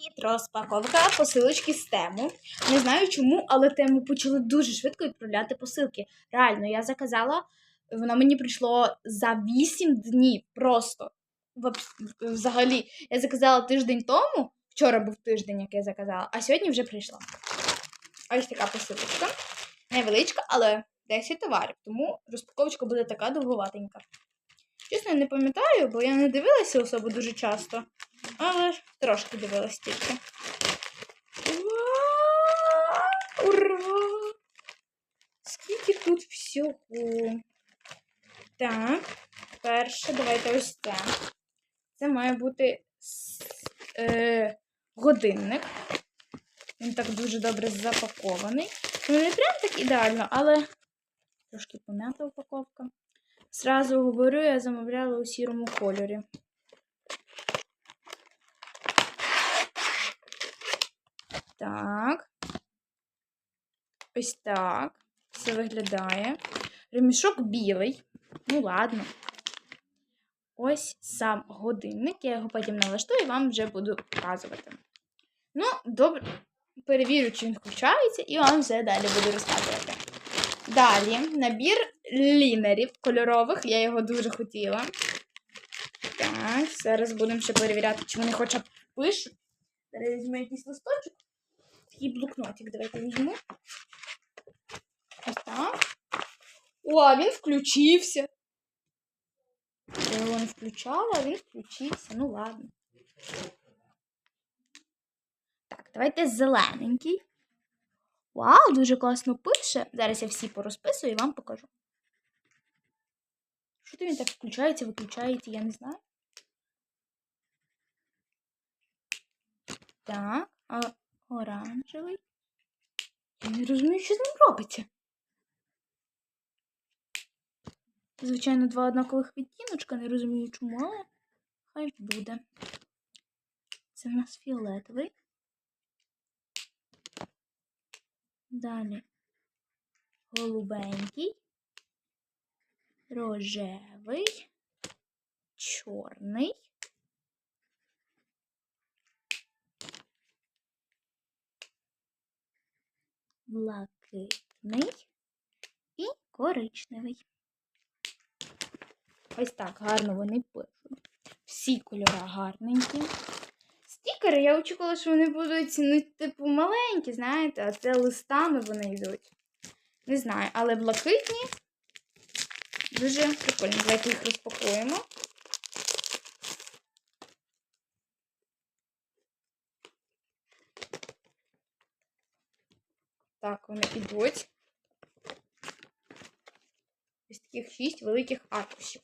Привіт, розпаковка посилочки з тему. Не знаю чому, але тему почали дуже швидко відправляти посилки. Реально, я заказала, воно мені прийшло за 8 днів. Просто взагалі. Я заказала тиждень тому. Вчора був тиждень, як я заказала, а сьогодні вже прийшла. Ось така посилочка. Невеличка, але 10 товарів. Тому розпаковочка буде така довгуватенька. Чесно, не пам'ятаю, бо я не дивилася особо дуже часто. Але трошки дивилась тільки. Ура! Скільки тут всього. Так, перше, давайте ось це. Це має бути е, годинник. Він так дуже добре запакований. Ну, не прям так ідеально, але трошки пом'ята упаковка. Зразу говорю, я замовляла у сірому кольорі. Так. Ось так. Все виглядає. Ремішок білий. Ну, ладно. Ось сам годинник. Я його потім налаштую і вам вже буду показувати. Ну, добре. Перевірю, чи він включається, і вам все далі буду розказувати. Далі набір лінерів кольорових. Я його дуже хотіла. Так, зараз будемо ще перевіряти, чи вони хоча б пишуть. Зараз візьму якийсь листочок. Такий блокнотик давайте візьму. Ось так. О, він включився. Я його не включала, а він включився. Ну ладно. Так, давайте зелененький. Вау, дуже класно пише. Зараз я всі порозписую і вам покажу. Що то він так включається, виключається, я не знаю. Так, а оранжевий. Я не розумію, що з ним робиться. Звичайно, два однакових відтіночка, не розумію чому, але хай буде. Це в нас фіолетовий. Далі голубенький, рожевий, чорний. Блакитний і коричневий. Ось так гарно вони пишуть. Всі кольори гарненькі. Стікери, я очікувала, що вони будуть, ну, типу, маленькі, знаєте, а це листами вони йдуть. Не знаю, але блакитні. Дуже прикольно. Давайте їх розпакуємо. Так, вони йдуть. Ось таких шість великих аркушів.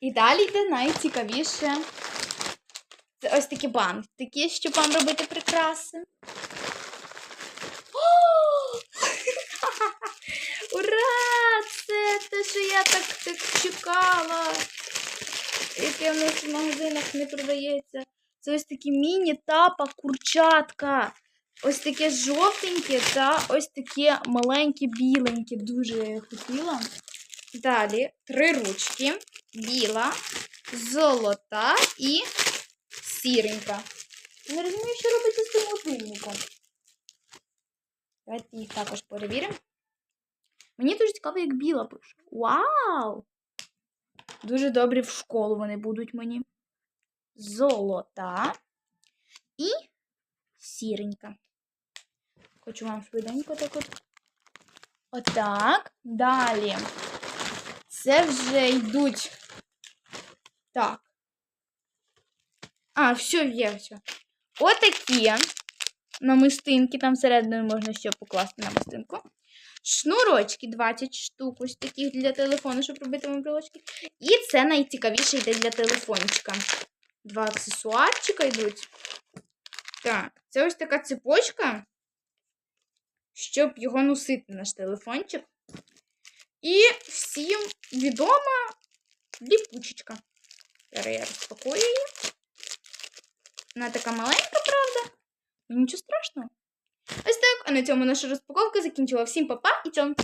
І далі йде найцікавіше. Це ось такі бантики, щоб вам робити прикраси. Ура! Це те, що я так, так чекала. Яке в нас в магазинах не продається. Це ось такі міні-тапа курчатка. Ось таке жовтеньке та ось таке маленьке біленьке. Дуже хотіла. Далі три ручки. Біла, золота і сіренька. Не розумію, що робиться з цим годинником. Давайте їх також перевіримо. Мені дуже цікаво, як біла пише. Вау! Дуже добрі в школу вони будуть мені. Золота і сіренька. Хочу вам швиденько так от. Отак. Далі. Це вже йдуть. Так. А, все, є все. Отакі намистинки. Там всередину можна ще покласти намистинку. Шнурочки 20 штук, ось таких для телефону, щоб робити мобілочки. І це найцікавіше йде для телефончика. Два аксесуарчика йдуть. Так, це ось така цепочка, щоб його носити наш телефончик. І всім відома ліпучечка. Зараз я розпакую її. Вона така маленька, правда? Нічого страшного. Ось так. А на цьому наша розпаковка закінчила. Всім па-па і цьом.